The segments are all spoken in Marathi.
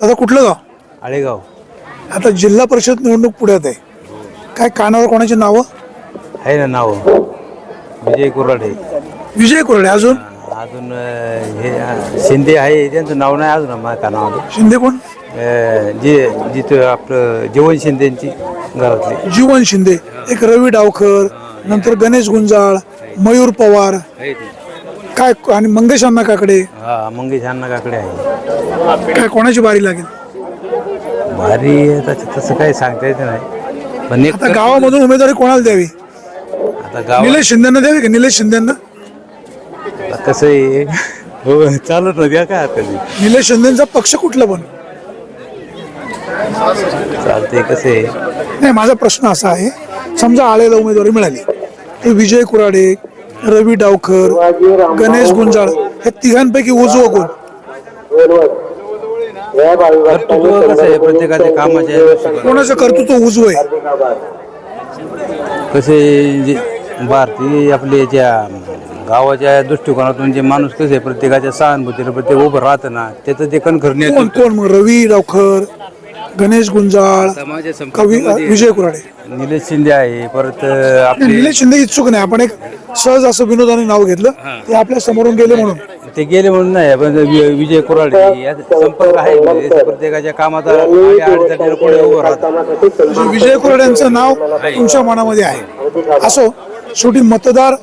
दादा कुठलं गाव? आळेगाव. आता जिल्हा परिषद निवडणूक पुढ्यात आहे काय कानावर कोणाची नावं? आहे ना नाव. विजय कुराडे विजय कोरडे अजून? अजून अं, हे अं, शिंदे आहे त्यांचं नाव नाही अजून माझ्या कानामध्ये. शिंदे कोण? अं, जे जिथं आपलं जीवन शिंदेची घरातले जीवन शिंदे. एक रवी डावकर नंतर गणेश गुंजाळ मयूर पवार. काय आणि मंगेश अण्णा काकडे? हा मंगेश अण्णा काकडे आहे. काय कोणाची बारी लागेल? भारी आहे तसं तसं काही सांगता येत नाही. पण एक आता गावामधून उमेदवारी कोणाला द्यावी? आता गाव निलेश शिंदेना द्यावी का? निलेश शिंदेना? कसं आहे? हो चालत ना द्या काय नाही निलेश शिंदेचा पक्ष कुठला पण? चालतंय कसं आहे? नाही माझा प्रश्न असा आहे. समजा आळेला उमेदवारी मिळाली. तर विजय कुराडे रवी डावकर गणेश गुंजाळ हे तिघांपैकी उजवं कोण कर्तृत्व कसं आहे? प्रत्येकाच्या कामाच्या कोणाचं कर्तृत्व उजवं आहे? कसे जे भारतीय आपले ज्या गावाच्या दृष्टिकोनातून जे माणूस कसे प्रत्येकाच्या सहानुभूतीला प्रत्येक उभं राहतं ना त्याचं ते कणखर कोण नेतृत्व. कोण मग? रवी डावकर गणेश गुंजाळ कवी विजय कुराडे. निलेश शिंदे आहे परत आपले निलेश शिंदे इच्छुक नाही. आपण एक सहज असं विनोदाने नाव घेतलं. ते आपल्या समोरून गेले म्हणून. ते गेले म्हणून नाही पण वि- विजय कुराडे संपर्क आहे म्हणजे प्रत्येकाच्या कामाचा आणि अडचणीला कोणी उभं राहतं. म्हणजे विजय कुराड्यांचं नाव तुमच्या मनामध्ये आहे. असो शेवटी मतदार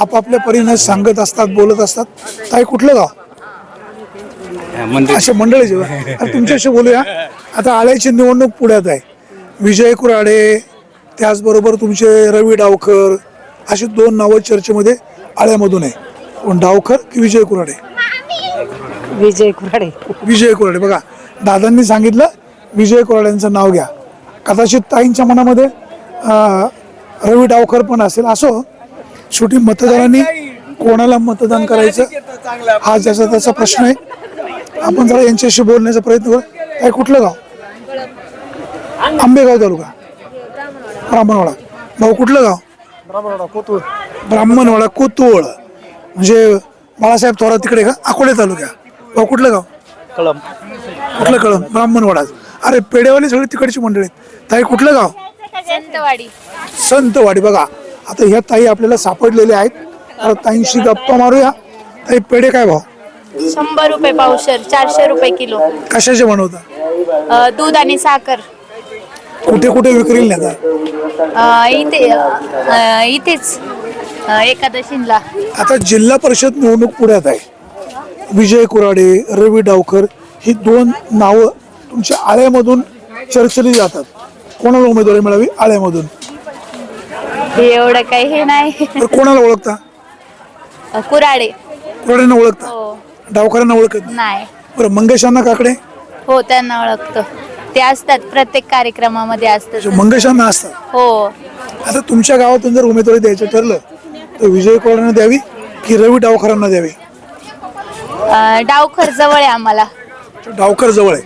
आपापल्या परीने सांगत असतात बोलत असतात. ताई कुठलं गाव? म्हणजे असे मंडळी जेव्हा आता तुमच्याशी बोलूया. आता आळ्याची निवडणूक पुण्यात आहे. विजय कुराडे त्याचबरोबर तुमचे रवी डावकर अशी दोन नावं चर्चेमध्ये आळ्यामधून आहे. कोण डावकर की विजय कुराडे? विजय कुराडे. विजय कुराडे. बघा दादांनी सांगितलं विजय कुराड्यांचं नाव घ्या. कदाचित ताईंच्या मनामध्ये रवी डावकर पण असेल. असो शेवटी मतदारांनी कोणाला मतदान करायचं हा ज्याचा त्याचा प्रश्न आहे. आपण जरा यांच्याशी बोलण्याचा प्रयत्न करू. काय कुठलं गाव? आंबेगाव तालुका. ब्राह्मणवाडा. भाऊ कुठलं गाव? ब्राह्मणवाडा कोतुळ. म्हणजे बाळासाहेब थोरात तिकडे का? अकोले तालुक्या. भाऊ कुठलं गाव? कळम कुठलं कळम ब्राह्मणवाडा. अरे पेडेवाली सगळी तिकडची मंडळी आहेत. ताई कुठलं गाव? संतवाडी. संतवाडी. बघा आता ह्या ताई आपल्याला सापडलेल्या आहेत. ताईंशी गप्पा मारूया. ताई पेढे काय भाव? शंभर रुपये पावशर चारशे रुपये किलो. कशाचे बनवता? अ, दूध आणि साखर. कुठे कुठे नेता? अ, इथे अ, इथेच अ, एकादशीला. आता जिल्हा परिषद निवडणूक पुण्यात आहे. विजय कुराडे रवी डावकर ही दोन नावं तुमच्या आळ्यामधून चर्चली जातात. कोणाला उमेदवारी मिळावी? आळ्यामधून. एवढं काही हे नाही. तर कोणाला ओळखता? अ, कुराडे. कुराड्यांना ओळखता? हो. डावकरांना ओळखत नाही. नाही. बरं मंगेशांना काकडे? हो त्यांना ओळखतो. ते असतात प्रत्येक कार्यक्रमामध्ये असतात. मंगेशांना असतात. हो. आता तुमच्या गावातून जर उमेदवारी द्यायचं ठरलं तर विजय कोळांना द्यावी की रवी डावकरांना द्यावी? अ, डावखर जवळ आहे आम्हाला. डावकर जवळ आहे.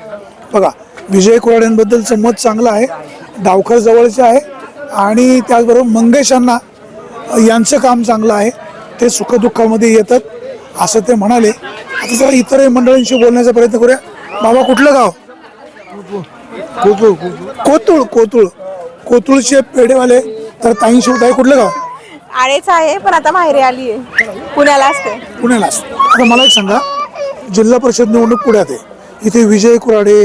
बघा विजय कोराड्यांबद्दलचं मत चांगलं आहे डावकर जवळचे आहे आणि त्याचबरोबर मंगेशांना यांचं काम चांगलं आहे. ते सुखदुःखामध्ये येतात. असं ते म्हणाले. आता जरा इतरही मंडळींशी बोलण्याचा प्रयत्न करूया. बाबा कुठलं गाव? कोतुळ कोतुळ. कोतुळचे पेढेवाले. तर ताईंशी आहे कुठलं गाव? आळेच आहे पण आता माहेरी आली आहे पुण्याला असते. पुण्याला आता मला एक सांगा. जिल्हा परिषद निवडणूक पुण्यात आहे. इथे विजय कुराडे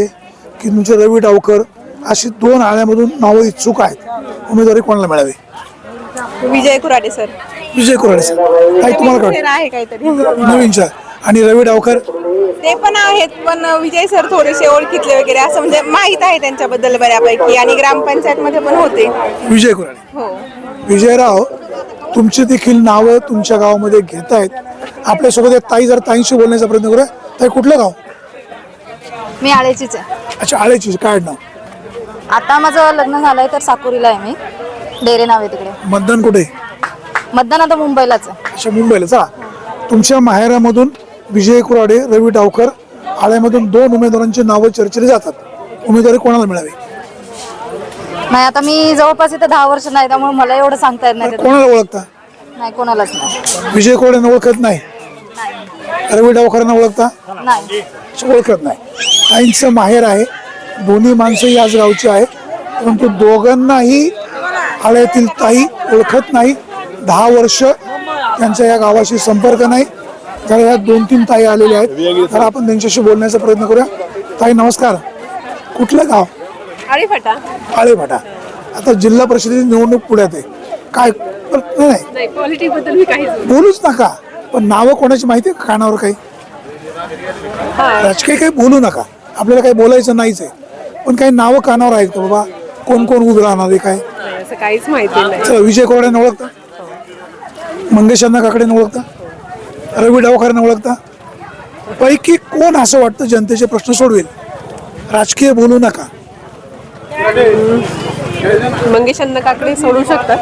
की तुमचे रवी डावकर अशी दोन आळ्यामधून नावं इच्छुक आहेत. उमेदवारी कोणाला मिळावी? विजय कुराडे सर. विजय कुराडे सर काय तुम्हाला हे आहे काहीतरी? नवीनच्या. आणि रवी डावकर? ते पण आहेत पण विजय सर थोडेसे ओळखीतले वगैरे. असं म्हणजे माहीत आहे त्यांच्याबद्दल बऱ्यापैकी. आणि ग्रामपंचायत मध्ये पण होते. विजय कुराडे. हो. विजयराव तुमची देखील नावं तुमच्या गावामध्ये घेत आहेत. आपल्यासोबत एक ताई जर ताईंशी बोलण्याचा प्रयत्न करूया. ताई कुठलं गाव? मी आळेचीच आहे. अच्छा आळेची काय नाव? आता माझं लग्न झालंय तर साकुरीला आहे मी. डेरे नाव आहे तिकडे. मतदान कुठे? मतदान आता मुंबईलाच आहे. अच्छा मुंबईला चला तुमच्या माहेरामधून विजय कुराडे रवी डावकर आळ्यामधून दोन उमेदवारांची नावं चर्चेली जातात. उमेदवारी कोणाला मिळावी? नाही आता मी जवळपास इथे दहा वर्ष नाही त्यामुळे मला एवढं सांगता येत नाही. कोणाला ओळखता? नाही कोणालाच नाही. विजय कुराडेंना ओळखत नाही? रवी डावकरांना ओळखता? नाही. ओळखत नाही. ताईंचं माहेर आहे दोन्ही माणसं याच गावची आहे परंतु दोघांनाही आळ्यातील ताई ओळखत नाही. दहा वर्ष त्यांचा या गावाशी संपर्क नाही. तर या दोन तीन ताई आलेल्या आहेत. तर आपण त्यांच्याशी बोलण्याचा प्रयत्न करूया. ताई नमस्कार. कुठलं गाव? आळीफाटा. आळेभाटा आता जिल्हा परिषदेची निवडणूक पुढ्यात आहे. काय? नाही. मी काहीच बोलूच नका. पण नावं कोणाची माहिती आहे? का कानावर काही? राजकीय काही बोलू नका. आपल्याला काही बोलायचं नाहीच आहे. पण काही नावं कानावर आहेत का बाबा? कोण कोण उभं राहणार आहे काय? नाही असं काहीच माहिती नाही. चला विजय कोरड्याने ओळखता. मंगेश अण्णा काकडेने ओळखता? रवी डावकरांना ओळखता? पैकी कोण असं वाटतं जनतेचे प्रश्न सोडवेल? राजकीय बोलू नका. मंगेश अण्णा काकडे सोडू शकतात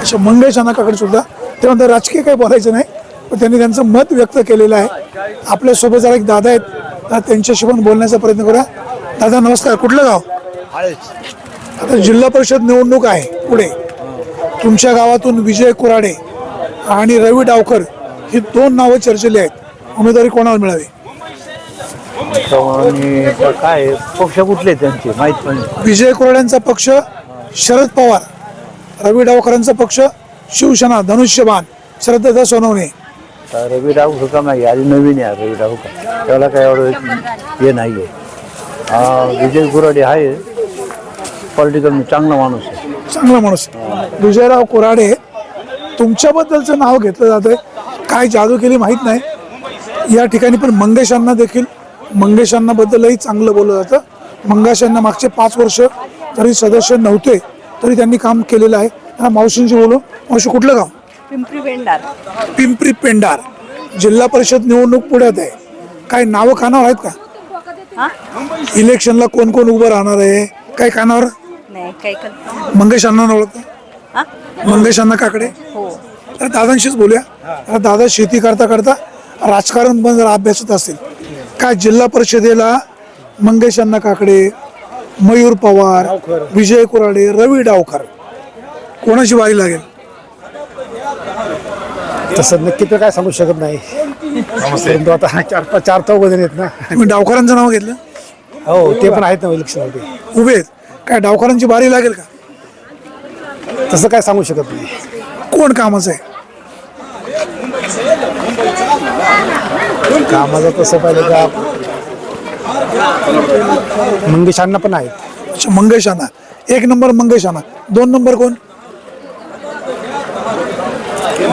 अशा मंगेश अण्णा काकडे सुद्धा ते म्हणतात राजकीय काही बोलायचं नाही पण त्यांनी त्यांचं मत व्यक्त केलेलं आहे. आपल्यासोबत जरा एक दादा आहेत त्यांच्याशी पण बोलण्याचा प्रयत्न करूया दादा नमस्कार. कुठलं गाव? आता जिल्हा परिषद निवडणूक आहे पुढे. तुमच्या गावातून विजय कुराडे आणि रवी डावकर ही दोन नावं चर्चेली आहेत. उमेदवारी कोणाला मिळावी? आणि काय पक्ष कुठले त्यांचे? माहीत पण नाही. विजय कुराड्यांचा पक्ष शरद पवार. रवी डावकरांचा पक्ष शिवसेना धनुष्यबाण श्रद्धा सोनवणे. आता रवी डाऊ सुद्धा नाही आधी नवीन आहे रवी डाऊ का त्याला काय एवढं हे नाही आहे विजय गुराडे आहे. पॉलिटिकल चांगला माणूस आहे. चांगला माणूस विजयराव कोराडे तुमच्याबद्दलचं नाव घेतलं जातंय. काय जादू केली माहीत नाही. या ठिकाणी पण मंगेशांना देखील मंगेशांना बद्दलही चांगलं बोललं जातं. मंगेशांना मागचे पाच वर्ष जरी सदस्य नव्हते तरी त्यांनी काम केलेलं आहे. त्यांना मावशींशी बोलू. मावशी कुठलं गाव? पिंपरी पेंडार पिंपरी पेंडार जिल्हा परिषद निवडणूक पुढ्यात आहे. काय नावं कानावर आहेत का? इलेक्शनला कोण कोण उभं राहणार आहे? काय कानावर? मंगेश अण्णा ओळखता? मंगेश अण्णा काकडे. तर दादांशीच बोलूया. तर दादा शेती करता करता राजकारण पण जरा अभ्यासत असतील काय जिल्हा परिषदेला मंगेश अण्णा काकडे मयूर पवार विजय कुराडे रवी डावकर कोणाची वारी लागेल? तसं नक्की तर काय सांगू शकत नाही. परंतु आता चार पाच चार चौघ जण आहेत ना. तुम्ही डावकरांचं नाव घेतलं? हो ते पण आहेत ना इलेक्शनमध्ये उभे आहेत. काय डावकरांची बारी लागेल का? तसं काय सांगू शकत नाही. कोण कामाचं आहे? कामाचं तसं पाहिलं का मंगेश अण्णा पण आहेत. अच्छा मंगेश अण्णा एक नंबर मंगेश अण्णा दोन नंबर कोण?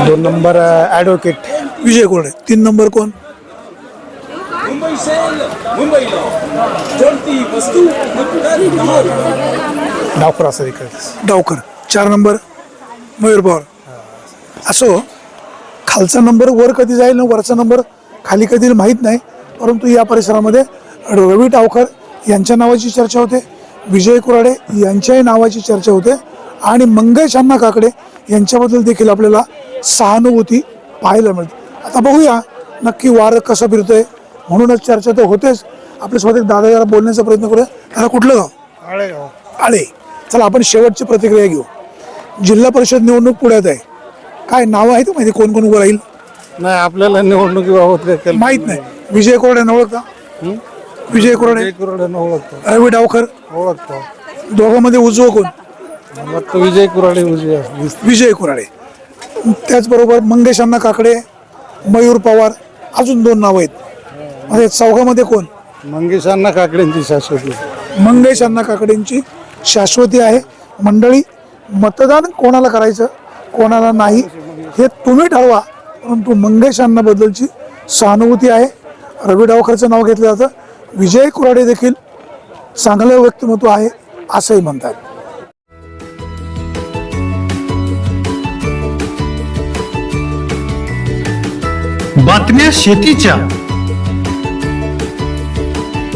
दोन नंबर ॲडव्होकेट विजय कोरडे. तीन नंबर कोण? डावकर असं इकडे. डावकर चार नंबर मयूर पवार. असो खालचा नंबर वर कधी जाईल ना वरचा नंबर खाली कधी माहीत नाही परंतु या परिसरामध्ये रवी डावकर यांच्या नावाची चर्चा होते विजय कुराडे यांच्याही नावाची चर्चा होते आणि मंगेश अण्णा काकडे यांच्याबद्दल देखील आपल्याला सहानुभूती पाहायला मिळते. आता बघूया नक्की वारं कसं फिरतंय म्हणूनच चर्चा तर होतेच. आपल्यासोबत एक दादा जरा बोलण्याचा प्रयत्न करूया. दादा कुठलं गाव? आळे. चला आपण शेवटची प्रतिक्रिया घेऊ. जिल्हा परिषद निवडणूक पुण्यात आहे. काय नाव आहेत माहिती? कोण कोण उभं राहील? नाही आपल्याला निवडणुकीबाबत काय माहीत नाही. विजय कोरडे ओळखता? विजय कोरडे? ओळखतो. रवी डावकर ओळखतो. दोघांमध्ये उजवं कोण? मग तो विजय कुराडे विजय विजय कोराडे. त्याचबरोबर मंगेश अण्णा काकडे मयूर पवार अजून दोन नावं आहेत. म्हणजे चौघामध्ये कोण? मंगेश अण्णा काकड्यांची शाश्वती. मंगेश अण्णा काकडेंची शाश्वती आहे. मंडळी मतदान कोणाला करायचं कोणाला नाही हे तुम्ही ठरवा. परंतु मंगेश अण्णाबद्दलची सहानुभूती आहे. रवी डावकरचं नाव घेतलं जातं. विजय कुराडे देखील चांगलं व्यक्तिमत्व आहे असंही म्हणतात. बातम्या शेतीच्या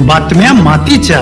बातम्या मातीच्या.